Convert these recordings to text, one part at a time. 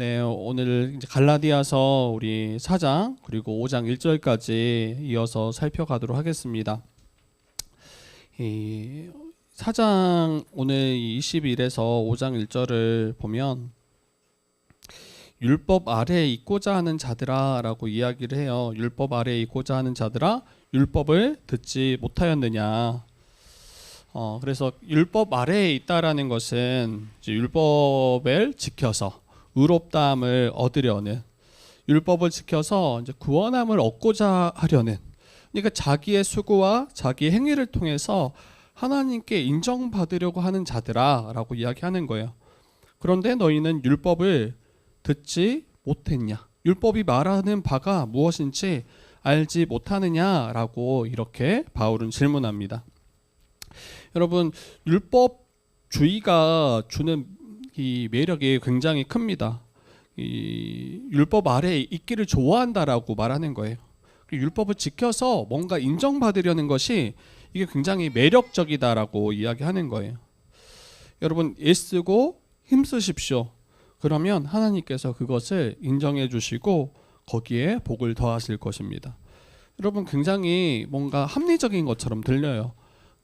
네, 오늘 갈라디아서 우리 4장 그리고 5장 1절까지 이어서 살펴가도록 하겠습니다. 이 4장 오늘 21에서 5장 1절을 보면 율법 아래에 있고자 하는 자들아라고 이야기를 해요. 율법 아래에 있고자 하는 자들아 율법을 듣지 못하였느냐. 어, 그래서 율법 아래에 있다라는 것은 율법을 지켜서 의롭다함을 얻으려는 율법을 지켜서 이제 구원함을 얻고자 하려는 그러니까 자기의 수고와 자기 행위를 통해서 하나님께 인정받으려고 하는 자들아라고 이야기하는 거예요. 그런데 너희는 율법을 듣지 못했냐? 율법이 말하는 바가 무엇인지 알지 못하느냐라고 이렇게 바울은 질문합니다. 여러분 율법주의가 주는 이 매력이 굉장히 큽니다. 이 율법 아래에 있기를 좋아한다라고 말하는 거예요. 율법을 지켜서 뭔가 인정받으려는 것이 이게 굉장히 매력적이다라고 이야기하는 거예요. 여러분 애쓰고 힘쓰십시오. 그러면 하나님께서 그것을 인정해 주시고 거기에 복을 더하실 것입니다. 여러분 굉장히 뭔가 합리적인 것처럼 들려요.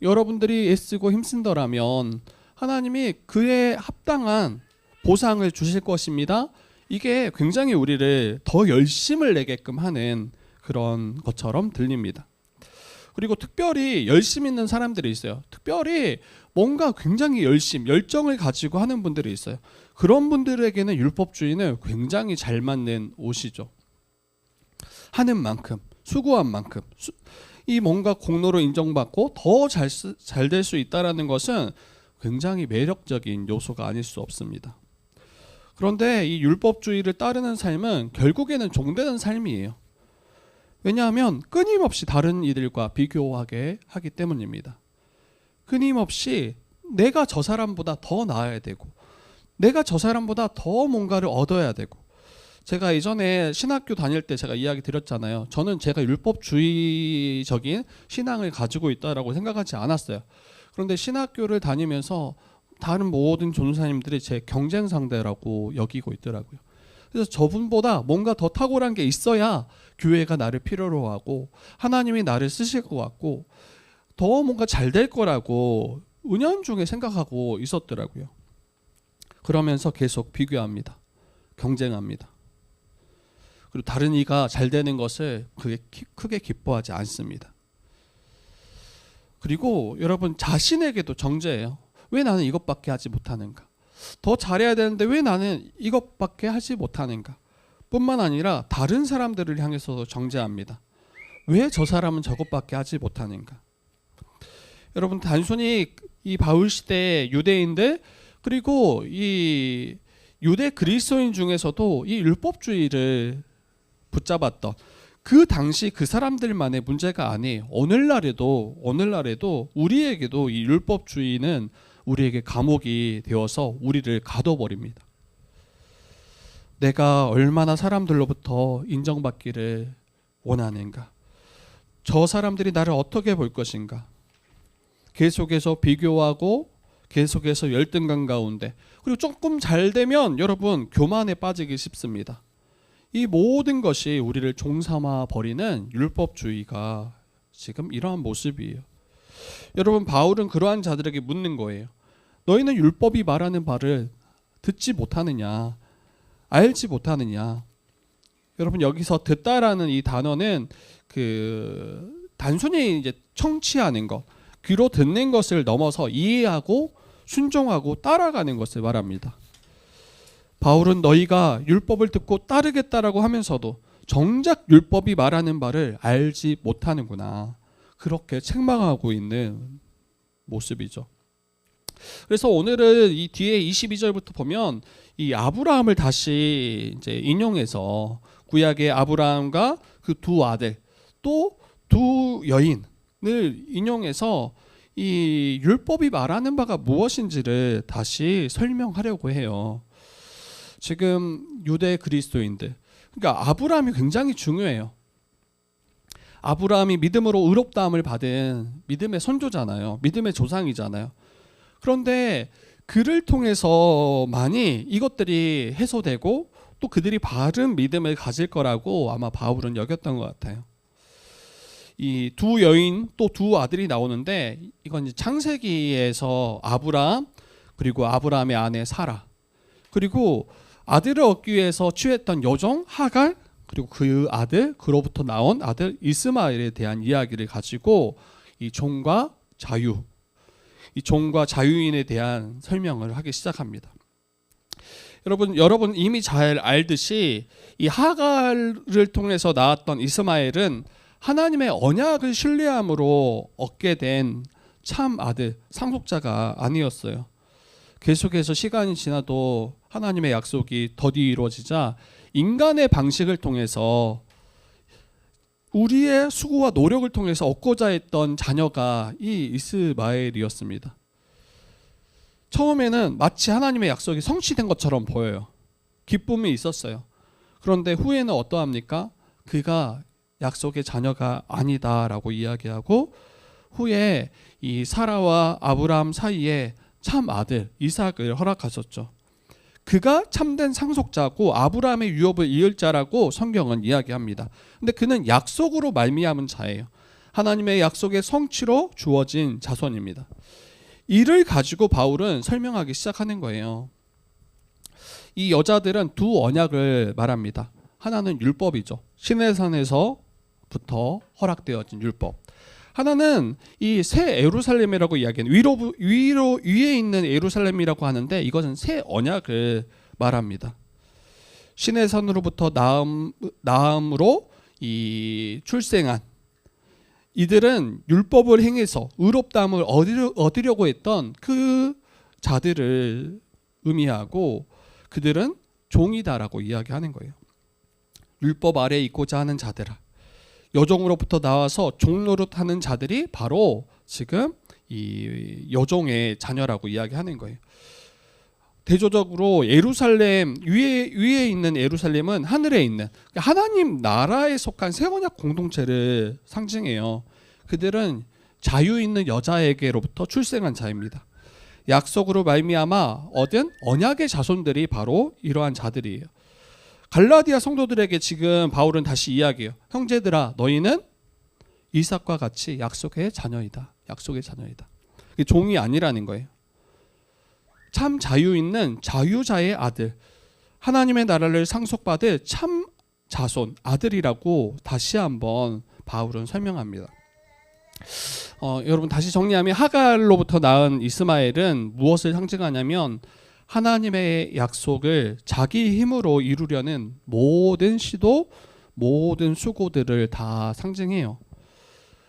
여러분들이 애쓰고 힘쓴다라면 하나님이 그에 합당한 보상을 주실 것입니다. 이게 굉장히 우리를 더 열심을 내게끔 하는 그런 것처럼 들립니다. 그리고 특별히 열심 있는 사람들이 있어요. 특별히 뭔가 굉장히 열심, 열정을 가지고 하는 분들이 있어요. 그런 분들에게는 율법주의는 굉장히 잘 맞는 옷이죠. 하는 만큼, 수고한 만큼, 수, 이 뭔가 공로로 인정받고 더 잘 잘 될 수 있다라는 것은 굉장히 매력적인 요소가 아닐 수 없습니다. 그런데 이 율법주의를 따르는 삶은 결국에는 종되는 삶이에요. 왜냐하면 끊임없이 다른 이들과 비교하게 하기 때문입니다. 끊임없이 내가 저 사람보다 더 나아야 되고, 내가 저 사람보다 더 뭔가를 얻어야 되고, 제가 이전에 신학교 다닐 때 제가 이야기 드렸잖아요. 저는 제가 율법주의적인 신앙을 가지고 있다라고 생각하지 않았어요. 그런데 신학교를 다니면서 다른 모든 전사님들이 제 경쟁 상대라고 여기고 있더라고요. 그래서 저분보다 뭔가 더 탁월한 게 있어야 교회가 나를 필요로 하고 하나님이 나를 쓰실 것 같고 더 뭔가 잘 될 거라고 은연중에 생각하고 있었더라고요. 그러면서 계속 비교합니다. 경쟁합니다. 그리고 다른 이가 잘 되는 것을 크게 기뻐하지 않습니다. 그리고 여러분 자신에게도 정죄해요. 왜 나는 이것밖에 하지 못하는가? 더 잘해야 되는데 왜 나는 이것밖에 하지 못하는가? 뿐만 아니라 다른 사람들을 향해서도 정죄합니다. 왜 저 사람은 저것밖에 하지 못하는가? 여러분 단순히 이 바울 시대 유대인들 그리고 이 유대 그리스도인 중에서도 이 율법주의를 붙잡았던 그 당시 그 사람들만의 문제가 아니에요. 오늘날에도 오늘날에도 우리에게도 이 율법주의는 우리에게 감옥이 되어서 우리를 가둬버립니다. 내가 얼마나 사람들로부터 인정받기를 원하는가? 저 사람들이 나를 어떻게 볼 것인가? 계속해서 비교하고 계속해서 열등감 가운데 그리고 조금 잘 되면 여러분 교만에 빠지기 쉽습니다. 이 모든 것이 우리를 종삼아 버리는 율법주의가 지금 이러한 모습이에요. 여러분 바울은 그러한 자들에게 묻는 거예요. 너희는 율법이 말하는 바를 듣지 못하느냐, 알지 못하느냐. 여러분 여기서 듣다라는 이 단어는 그 단순히 이제 청취하는 것, 귀로 듣는 것을 넘어서 이해하고 순종하고 따라가는 것을 말합니다. 바울은 너희가 율법을 듣고 따르겠다라고 하면서도 정작 율법이 말하는 바를 알지 못하는구나. 그렇게 책망하고 있는 모습이죠. 그래서 오늘은 이 뒤에 22절부터 보면 이 아브라함을 다시 이제 인용해서 구약의 아브라함과 그 두 아들 또 두 여인을 인용해서 이 율법이 말하는 바가 무엇인지를 다시 설명하려고 해요. 지금 유대 그리스도인들 그러니까 아브라함이 굉장히 중요해요. 아브라함이 믿음으로 의롭다함을 받은 믿음의 선조잖아요. 믿음의 조상이잖아요. 그런데 그를 통해서만이 이것들이 해소되고 또 그들이 바른 믿음을 가질 거라고 아마 바울은 여겼던 것 같아요. 이 두 여인 또 두 아들이 나오는데 이건 창세기에서 아브라함 그리고 아브라함의 아내 사라 그리고 아들을 얻기 위해서 취했던 여종 하갈 그리고 그 아들 그로부터 나온 아들 이스마엘에 대한 이야기를 가지고 이 종과 자유 이 종과 자유인에 대한 설명을 하기 시작합니다. 여러분 여러분 이미 잘 알듯이 이 하갈을 통해서 나왔던 이스마엘은 하나님의 언약을 신뢰함으로 얻게 된 참 아들 상속자가 아니었어요. 계속해서 시간이 지나도 하나님의 약속이 더디 이루어지자 인간의 방식을 통해서 우리의 수고와 노력을 통해서 얻고자 했던 자녀가 이 이스마엘이었습니다. 처음에는 마치 하나님의 약속이 성취된 것처럼 보여요. 기쁨이 있었어요. 그런데 후에는 어떠합니까? 그가 약속의 자녀가 아니다라고 이야기하고 후에 이 사라와 아브라함 사이에 참 아들 이삭을 허락하셨죠. 그가 참된 상속자고 아브라함의 유업을 이을 자라고 성경은 이야기합니다. 근데 그는 약속으로 말미암은 자예요. 하나님의 약속의 성취로 주어진 자손입니다. 이를 가지고 바울은 설명하기 시작하는 거예요. 이 여자들은 두 언약을 말합니다. 하나는 율법이죠. 시내산에서부터 허락되어진 율법. 하나는 이 새 에루살렘이라고 이야기하는 위로 위로 위에 있는 에루살렘이라고 하는데 이것은 새 언약을 말합니다. 신의 산으로부터 나음 나음으로 이 출생한 이들은 율법을 행해서 의롭다함을 얻으려, 얻으려 고 했던 그 자들을 의미하고 그들은 종이다라고 이야기하는 거예요. 율법 아래 있고자 하는 자들아. 여종으로부터 나와서 종노릇 하는 자들이 바로 지금 이 여종의 자녀라고 이야기하는 거예요. 대조적으로 예루살렘 위에 위에 있는 예루살렘은 하늘에 있는 그러니까 하나님 나라에 속한 새 언약 공동체를 상징해요. 그들은 자유 있는 여자에게로부터 출생한 자입니다. 약속으로 말미암아 얻은 언약의 자손들이 바로 이러한 자들이에요. 갈라디아 성도들에게 지금 바울은 다시 이야기해요. 형제들아 너희는 이삭과 같이 약속의 자녀이다. 약속의 자녀이다. 종이 아니라는 거예요. 참 자유 있는 자유자의 아들. 하나님의 나라를 상속받을 참 자손 아들이라고 다시 한번 바울은 설명합니다. 어, 여러분 다시 정리하면 하갈로부터 낳은 이스마엘은 무엇을 상징하냐면 하나님의 약속을 자기 힘으로 이루려는 모든 시도, 모든 수고들을 다 상징해요.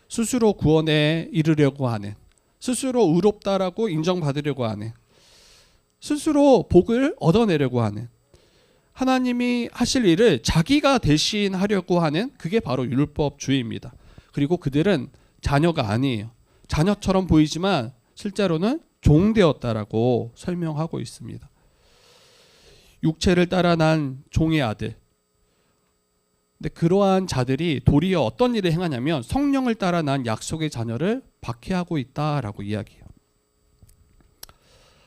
스스로 구원에 이르려고 하는, 스스로 의롭다라고 인정받으려고 하는, 스스로 복을 얻어내려고 하는, 하나님이 하실 일을 자기가 대신 하려고 하는 그게 바로 율법주의입니다. 그리고 그들은 자녀가 아니에요. 자녀처럼 보이지만 실제로는 종되었다라고 설명하고 있습니다. 육체를 따라 난 종의 아들. 근데 그러한 자들이 도리어 어떤 일을 행하냐면 성령을 따라 난 약속의 자녀를 박해하고 있다라고 이야기해요.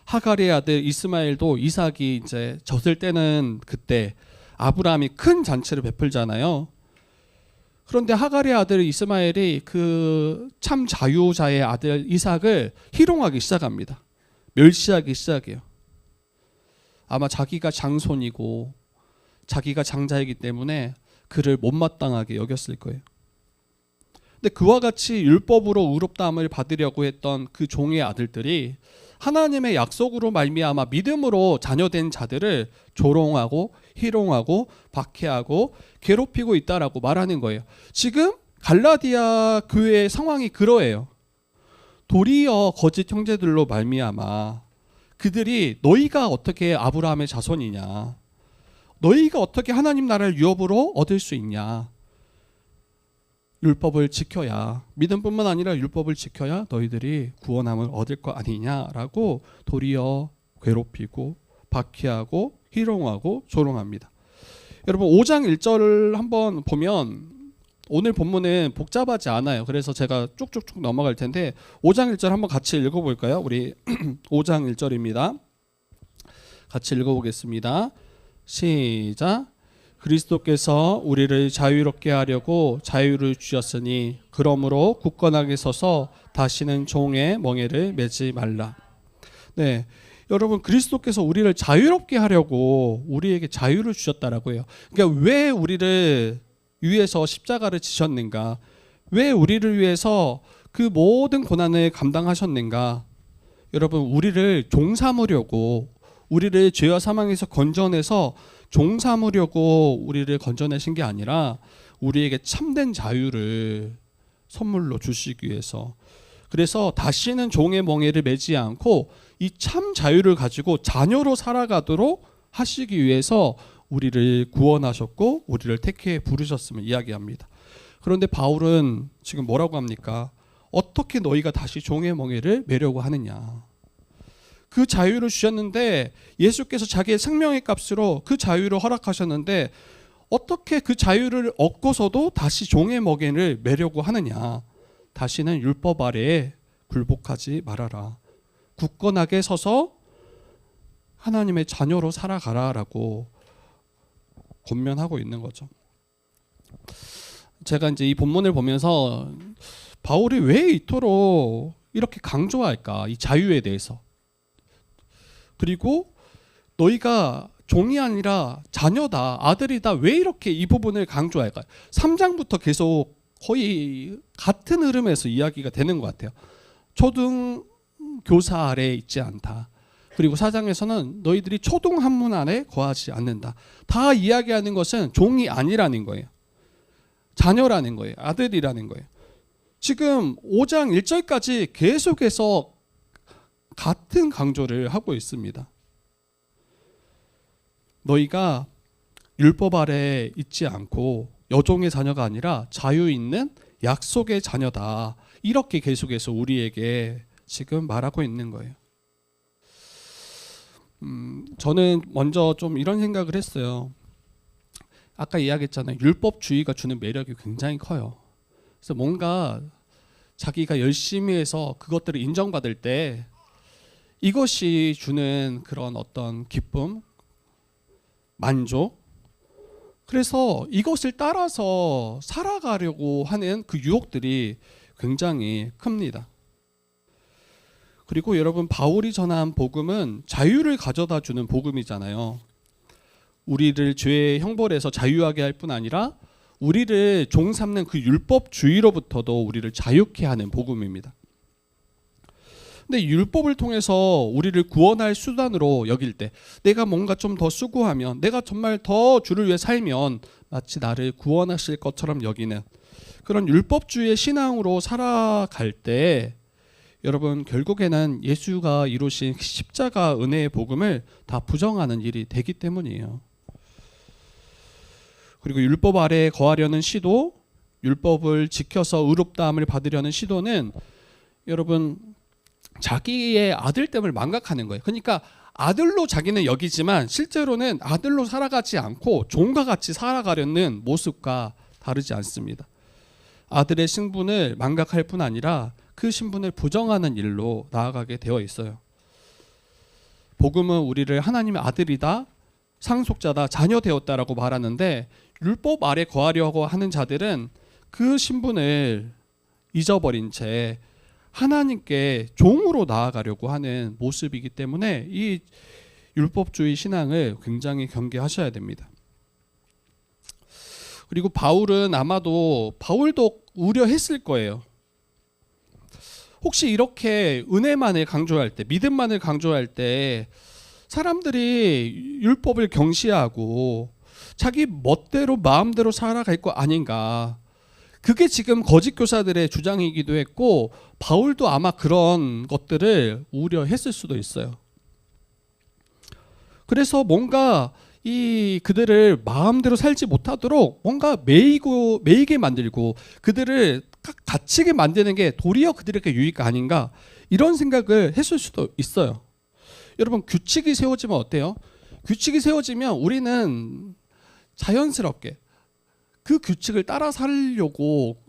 하갈의 아들 이스마엘도 이삭이 이제 젖을 때는 그때 아브라함이 큰 잔치를 베풀잖아요. 그런데 하갈의 아들 이스마엘이 그 참 자유자의 아들 이삭을 희롱하기 시작합니다. 멸시하기 시작해요. 아마 자기가 장손이고 자기가 장자이기 때문에 그를 못마땅하게 여겼을 거예요. 근데 그와 같이 율법으로 의롭다함을 받으려고 했던 그 종의 아들들이 하나님의 약속으로 말미암아 믿음으로 자녀된 자들을 조롱하고 희롱하고 박해하고 괴롭히고 있다라고 말하는 거예요. 지금 갈라디아 교회의 상황이 그러해요. 도리어 거짓 형제들로 말미암아 그들이 너희가 어떻게 아브라함의 자손이냐? 너희가 어떻게 하나님 나라를 유업으로 얻을 수 있냐? 율법을 지켜야 믿음뿐만 아니라 율법을 지켜야 너희들이 구원함을 얻을 거 아니냐라고 도리어 괴롭히고 박해하고 희롱하고 조롱합니다. 여러분 5장 1절을 한번 보면 오늘 본문은 복잡하지 않아요. 그래서 제가 쭉쭉쭉 넘어갈 텐데 5장 1절 한번 같이 읽어 볼까요? 우리 5장 1절입니다. 같이 읽어 보겠습니다. 시작. 그리스도께서 우리를 자유롭게 하려고 자유를 주셨으니 그러므로 굳건하게 서서 다시는 종의 멍에를 매지 말라. 네. 여러분 그리스도께서 우리를 자유롭게 하려고 우리에게 자유를 주셨다라고 해요. 그러니까 왜 우리를 위해서 십자가를 지셨는가? 왜 우리를 위해서 그 모든 고난을 감당하셨는가? 여러분 우리를 종 삼으려고 우리를 죄와 사망에서 건져내서 종 삼으려고 우리를 건져내신 게 아니라 우리에게 참된 자유를 선물로 주시기 위해서 그래서 다시는 종의 멍에를 매지 않고 이 참 자유를 가지고 자녀로 살아가도록 하시기 위해서 우리를 구원하셨고 우리를 택해 부르셨음을 이야기합니다. 그런데 바울은 지금 뭐라고 합니까? 어떻게 너희가 다시 종의 멍에를 매려고 하느냐? 그 자유를 주셨는데 예수께서 자기의 생명의 값으로 그 자유를 허락하셨는데 어떻게 그 자유를 얻고서도 다시 종의 멍에를 매려고 하느냐? 다시는 율법 아래에 굴복하지 말아라. 굳건하게 서서 하나님의 자녀로 살아가라라고 권면하고 있는 거죠. 제가 이제 이 본문을 보면서 바울이 왜 이토록 이렇게 강조할까? 이 자유에 대해서. 그리고 너희가 종이 아니라 자녀다, 아들이다. 왜 이렇게 이 부분을 강조할까? 3장부터 계속 거의 같은 흐름에서 이야기가 되는 것 같아요. 초등 교사 아래에 있지 않다. 그리고 사장에서는 너희들이 초등 한문 안에 거하지 않는다. 다 이야기하는 것은 종이 아니라는 거예요. 자녀라는 거예요. 아들이라는 거예요. 지금 5장 1절까지 계속해서 같은 강조를 하고 있습니다. 너희가 율법 아래 있지 않고 여종의 자녀가 아니라 자유 있는 약속의 자녀다. 이렇게 계속해서 우리에게 지금 말하고 있는 거예요. 음, 저는 먼저 좀 이런 생각을 했어요. 아까 이야기했잖아요. 율법주의가 주는 매력이 굉장히 커요. 그래서 뭔가 자기가 열심히 해서 그것들을 인정받을 때 이것이 주는 그런 어떤 기쁨, 만족, 그래서 이것을 따라서 살아가려고 하는 그 유혹들이 굉장히 큽니다. 그리고 여러분 바울이 전한 복음은 자유를 가져다 주는 복음이잖아요. 우리를 죄의 형벌에서 자유하게 할 뿐 아니라 우리를 종 삼는 그 율법주의로부터도 우리를 자유케 하는 복음입니다. 근데 율법을 통해서 우리를 구원할 수단으로 여길 때 내가 뭔가 좀 더 수고하면 내가 정말 더 주를 위해 살면 마치 나를 구원하실 것처럼 여기는 그런 율법주의의 신앙으로 살아갈 때 여러분 결국에는 예수가 이루신 십자가 은혜의 복음을 다 부정하는 일이 되기 때문이에요. 그리고 율법 아래에 거하려는 시도, 율법을 지켜서 의롭다함을 받으려는 시도는 여러분 자기의 아들됨을 망각하는 거예요. 그러니까 아들로 자기는 여기지만 실제로는 아들로 살아가지 않고 종과 같이 살아가려는 모습과 다르지 않습니다. 아들의 신분을 망각할 뿐 아니라 그 신분을 부정하는 일로 나아가게 되어 있어요. 복음은 우리를 하나님의 아들이다, 상속자다, 자녀 되었다라고 말하는데 율법 아래 거하려고 하는 자들은 그 신분을 잊어버린 채 하나님께 종으로 나아가려고 하는 모습이기 때문에 이 율법주의 신앙을 굉장히 경계하셔야 됩니다. 그리고 바울은 아마도 바울도 우려했을 거예요. 혹시 이렇게 은혜만을 강조할 때, 믿음만을 강조할 때 사람들이 율법을 경시하고 자기 멋대로 마음대로 살아갈 거 아닌가? 그게 지금 거짓 교사들의 주장이기도 했고 바울도 아마 그런 것들을 우려했을 수도 있어요. 그래서 뭔가 이 그들을 마음대로 살지 못하도록 뭔가 매이고 매이게 만들고 그들을 갇히게 만드는 게 도리어 그들에게 유익 아닌가 이런 생각을 했을 수도 있어요. 여러분 규칙이 세워지면 어때요? 규칙이 세워지면 우리는 자연스럽게 그 규칙을 따라 살려고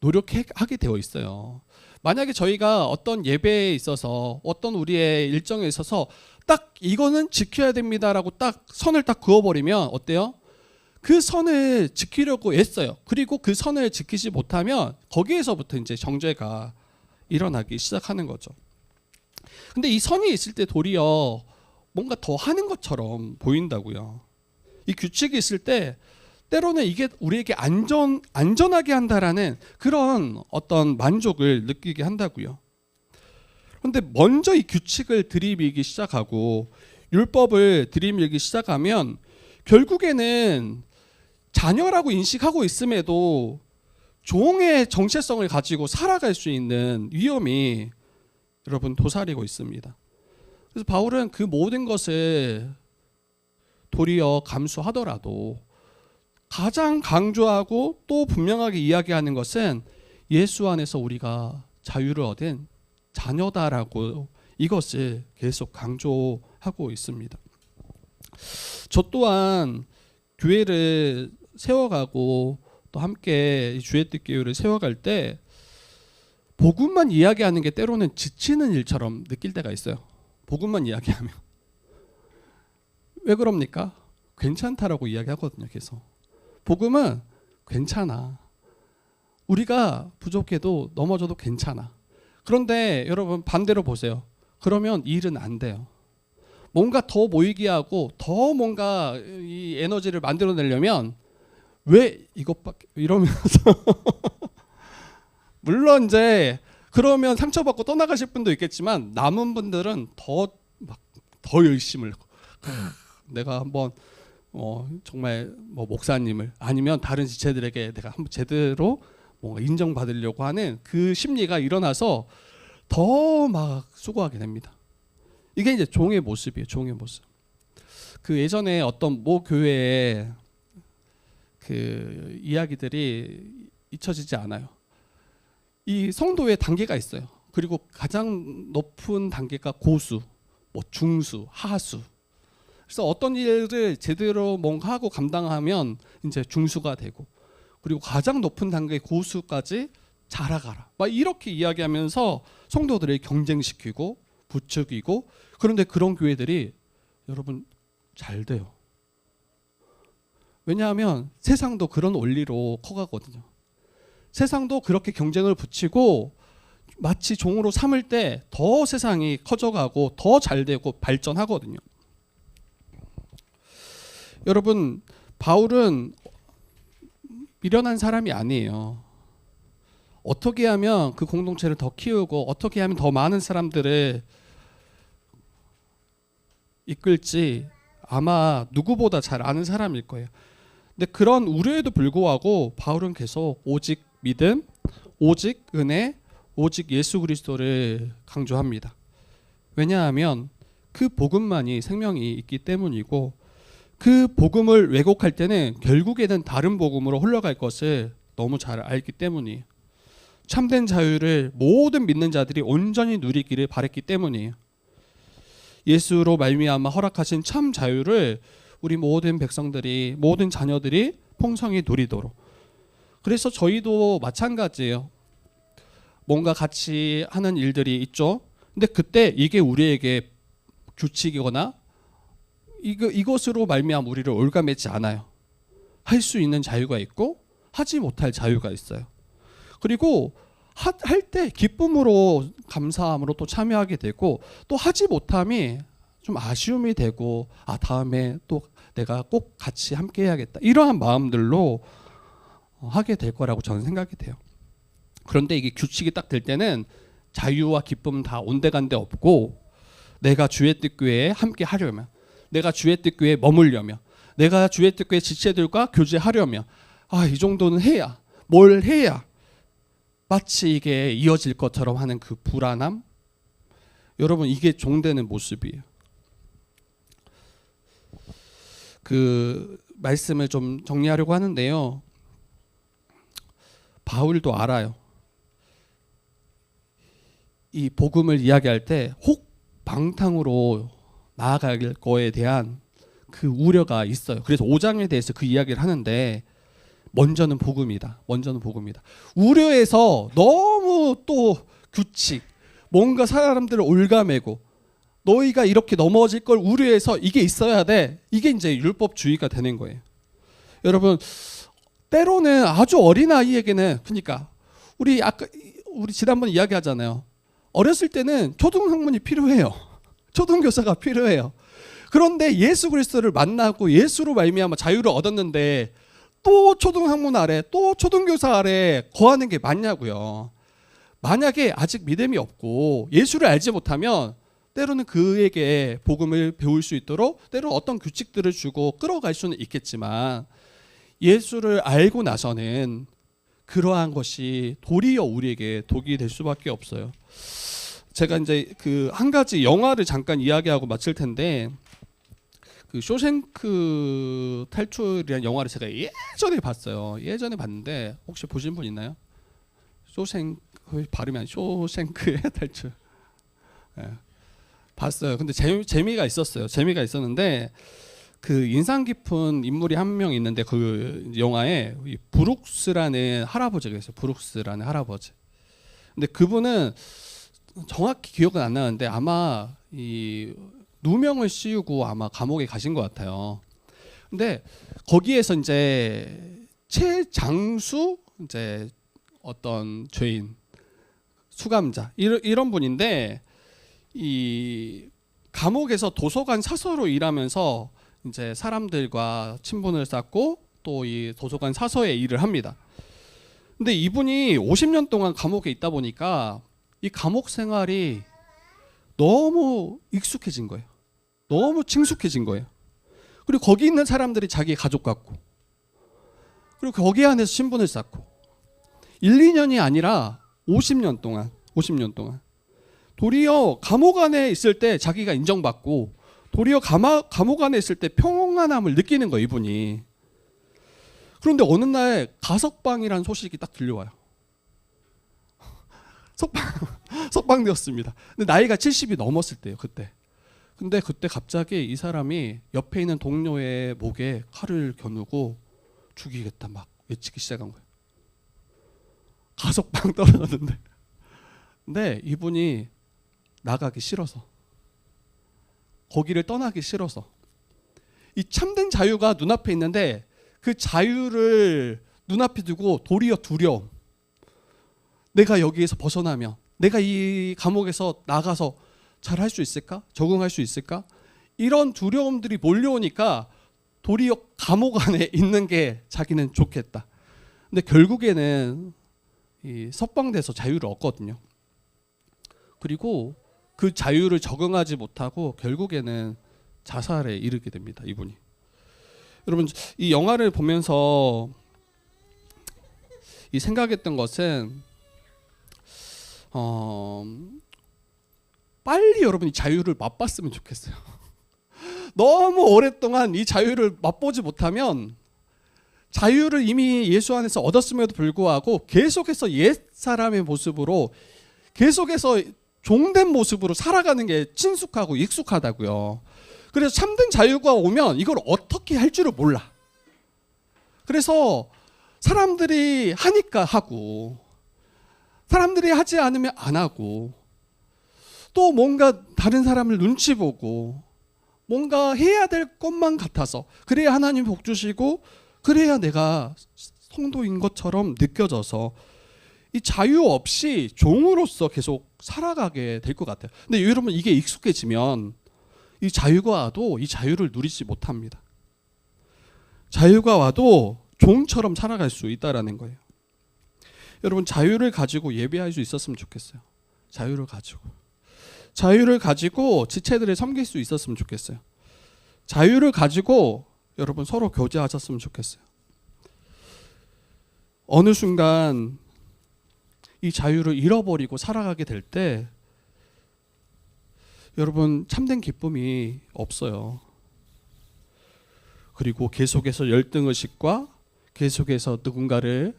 노력하게 되어 있어요. 만약에 저희가 어떤 예배에 있어서 어떤 우리의 일정에 있어서 딱 이거는 지켜야 됩니다라고 딱 선을 딱 그어버리면 어때요? 그 선을 지키려고 애써요. 그리고 그 선을 지키지 못하면 거기에서부터 이제 정죄가 일어나기 시작하는 거죠. 근데 이 선이 있을 때 도리어 뭔가 더 하는 것처럼 보인다고요. 이 규칙이 있을 때 때로는 이게 우리에게 안전 안전하게 한다라는 그런 어떤 만족을 느끼게 한다고요. 그런데 먼저 이 규칙을 들이밀기 시작하고 율법을 들이밀기 시작하면 결국에는 자녀라고 인식하고 있음에도 종의 정체성을 가지고 살아갈 수 있는 위험이 여러분 도사리고 있습니다. 그래서 바울은 그 모든 것을 도리어 감수하더라도 가장 강조하고 또 분명하게 이야기하는 것은 예수 안에서 우리가 자유를 얻은 자녀다라고 이것을 계속 강조하고 있습니다. 저 또한 교회를 세워가고 또 함께 주의 뜻 교회를 세워갈 때 복음만 이야기하는 게 때로는 지치는 일처럼 느낄 때가 있어요. 복음만 이야기하면 왜 그럽니까? 괜찮다라고 이야기하거든요. 계속 복음은 괜찮아. 우리가 부족해도 넘어져도 괜찮아. 그런데 여러분 반대로 보세요. 그러면 일은 안 돼요. 뭔가 더 모이게 하고 더 뭔가 이 에너지를 만들어내려면 왜 이것밖에 이러면서 물론 이제 그러면 상처받고 떠나가실 분도 있겠지만 남은 분들은 더 막더 열심을 내가 한번 어 정말 뭐 목사님을 아니면 다른 지체들에게 내가 한번 제대로 뭔가 인정받으려고 하는 그 심리가 일어나서 더 막 수고하게 됩니다. 이게 이제 종의 모습이에요. 종의 모습. 그 예전에 어떤 모 교회에 그 이야기들이 잊혀지지 않아요. 이 성도의 단계가 있어요. 그리고 가장 높은 단계가 고수, 뭐 중수, 하수. 그래서 어떤 일을 제대로 뭔가 하고 감당하면 이제 중수가 되고 그리고 가장 높은 단계 고수까지 자라가라. 막 이렇게 이야기하면서 성도들을 경쟁시키고 부추기고 그런데 그런 교회들이 여러분 잘 돼요. 왜냐하면 세상도 그런 원리로 커가거든요. 세상도 그렇게 경쟁을 붙이고 마치 종으로 삼을 때 더 세상이 커져가고 더 잘 되고 발전하거든요. 여러분 바울은 미련한 사람이 아니에요. 어떻게 하면 그 공동체를 더 키우고 어떻게 하면 더 많은 사람들을 이끌지 아마 누구보다 잘 아는 사람일 거예요. 근데 그런 우려에도 불구하고 바울은 계속 오직 믿음, 오직 은혜, 오직 예수 그리스도를 강조합니다. 왜냐하면 그 복음만이 생명이 있기 때문이고 그 복음을 왜곡할 때는 결국에는 다른 복음으로 흘러갈 것을 너무 잘 알기 때문이에요. 참된 자유를 모든 믿는 자들이 온전히 누리기를 바랬기 때문이에요. 예수로 말미암아 허락하신 참 자유를 우리 모든 백성들이 모든 자녀들이 풍성히 누리도록. 그래서 저희도 마찬가지예요. 뭔가 같이 하는 일들이 있죠. 근데 그때 이게 우리에게 규칙이거나 이거 이것으로 말미암아 우리를 올가매지 않아요. 할 수 있는 자유가 있고 하지 못할 자유가 있어요. 그리고 할 때 기쁨으로 감사함으로 또 참여하게 되고 또 하지 못함이 좀 아쉬움이 되고 아 다음에 또 내가 꼭 같이 함께 해야겠다 이러한 마음들로 하게 될 거라고 저는 생각이 돼요. 그런데 이게 규칙이 딱 될 때는 자유와 기쁨 다 온데간데 없고 내가 주의 뜻 교회에 함께 하려면 내가 주의 뜻 교회에 머물려면 내가 주의 뜻 교회 지체들과 교제하려면 아이 정도는 해야 뭘 해야 마치 이게 이어질 것처럼 하는 그 불안함 여러분 이게 종되는 모습이에요. 그 말씀을 좀 정리하려고 하는데요. 바울도 알아요. 이 복음을 이야기할 때 혹 방탕으로 나아갈 거에 대한 그 우려가 있어요. 그래서 5장에 대해서 그 이야기를 하는데 먼저는 복음이다. 먼저는 복음이다. 우려해서 너무 또 규칙, 뭔가 사람들을 올가매고 너희가 이렇게 넘어질 걸 우려해서 이게 있어야 돼. 이게 이제 율법주의가 되는 거예요. 여러분 때로는 아주 어린 아이에게는 그러니까 우리 아까 우리 지난번 이야기하잖아요. 어렸을 때는 초등 학문이 필요해요. 초등교사가 필요해요. 그런데 예수 그리스도를 만나고 예수로 말미암아 자유를 얻었는데 또 초등학문 아래 또 초등교사 아래 거하는 게 맞냐고요. 만약에 아직 믿음이 없고 예수를 알지 못하면 때로는 그에게 복음을 배울 수 있도록 때로 어떤 규칙들을 주고 끌어갈 수는 있겠지만 예수를 알고 나서는 그러한 것이 도리어 우리에게 독이 될 수밖에 없어요. 제가 이제 그 한 가지 영화를 잠깐 이야기하고 마칠 텐데 그 쇼생크 탈출이라는 영화를 제가 예전에 봤어요. 예전에 봤는데 혹시 보신 분 있나요? 쇼생 발음이 아니 쇼생크의 탈출. 예. 봤어요. 근데 재미, 재미가 있었어요. 재미가 있었는데 그 인상 깊은 인물이 한 명 있는데 그 영화에 이 브룩스라는 할아버지가 있어요. 브룩스라는 할아버지. 근데 그분은 정확히 기억은 안 나는데 아마 이 누명을 씌우고 아마 감옥에 가신 것 같아요. 근데 거기에서 이제 최장수 이제 어떤 죄인 수감자 이런, 이런 분인데 이 감옥에서 도서관 사서로 일하면서 이제 사람들과 친분을 쌓고 또 이 도서관 사서의 일을 합니다. 근데 이분이 50년 동안 감옥에 있다 보니까 이 감옥 생활이 너무 익숙해진 거예요. 너무 친숙해진 거예요. 그리고 거기 있는 사람들이 자기 가족 같고 그리고 거기 안에서 신분을 쌓고 1, 2년이 아니라 50년 동안 50년 동안 도리어 감옥 안에 있을 때 자기가 인정받고 도리어 감화, 감옥 안에 있을 때 평안함을 느끼는 거예요 이분이 그런데 어느 날 가석방이라는 소식이 딱 들려와요 석방 석방되었습니다. 근데 나이가 70이 넘었을 때요 그때. 근데 그때 갑자기 이 사람이 옆에 있는 동료의 목에 칼을 겨누고 죽이겠다 막 외치기 시작한 거예요. 가석방 떨어졌는데. 근데 이분이 나가기 싫어서 거기를 떠나기 싫어서 이 참된 자유가 눈앞에 있는데 그 자유를 눈앞에 두고 도리어 두려움. 내가 여기에서 벗어나면 내가 이 감옥에서 나가서 잘 할 수 있을까 적응할 수 있을까 이런 두려움들이 몰려오니까 도리어 감옥 안에 있는 게 자기는 좋겠다 근데 결국에는 이 석방돼서 자유를 얻거든요 그리고 그 자유를 적응하지 못하고 결국에는 자살에 이르게 됩니다. 이분이. 여러분 이 영화를 보면서 이 생각했던 것은 어 빨리 여러분이 자유를 맛봤으면 좋겠어요. 너무 오랫동안 이 자유를 맛보지 못하면 자유를 이미 예수 안에서 얻었음에도 불구하고 계속해서 옛 사람의 모습으로 계속해서 종된 모습으로 살아가는 게 친숙하고 익숙하다고요. 그래서 참된 자유가 오면 이걸 어떻게 할 줄을 몰라. 그래서 사람들이 하니까 하고 사람들이 하지 않으면 안 하고 또 뭔가 다른 사람을 눈치 보고 뭔가 해야 될 것만 같아서 그래야 하나님 복 주시고 그래야 내가 성도인 것처럼 느껴져서 이 자유 없이 종으로서 계속 살아가게 될 것 같아요. 근데 여러분 이게 익숙해지면 이 자유가 와도 이 자유를 누리지 못합니다. 자유가 와도 종처럼 살아갈 수 있다라는 거예요. 여러분 자유를 가지고 예배할 수 있었으면 좋겠어요. 자유를 가지고 자유를 가지고 지체들을 섬길 수 있었으면 좋겠어요. 자유를 가지고 여러분 서로 교제하셨으면 좋겠어요. 어느 순간 이 자유를 잃어버리고 살아가게 될 때 여러분 참된 기쁨이 없어요. 그리고 계속해서 열등의식과 계속해서 누군가를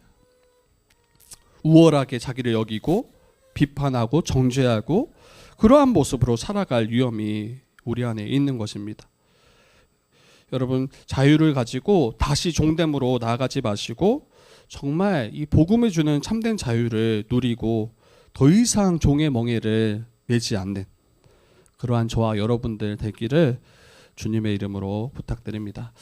우월하게 자기를 여기고 비판하고 정죄하고 그러한 모습으로 살아갈 위험이 우리 안에 있는 것입니다. 여러분 자유를 가지고 다시 종됨으로 나아가지 마시고 정말 이 복음을 주는 참된 자유를 누리고 더 이상 종의 멍에를 매지 않는 그러한 저와 여러분들 되기를 주님의 이름으로 부탁드립니다.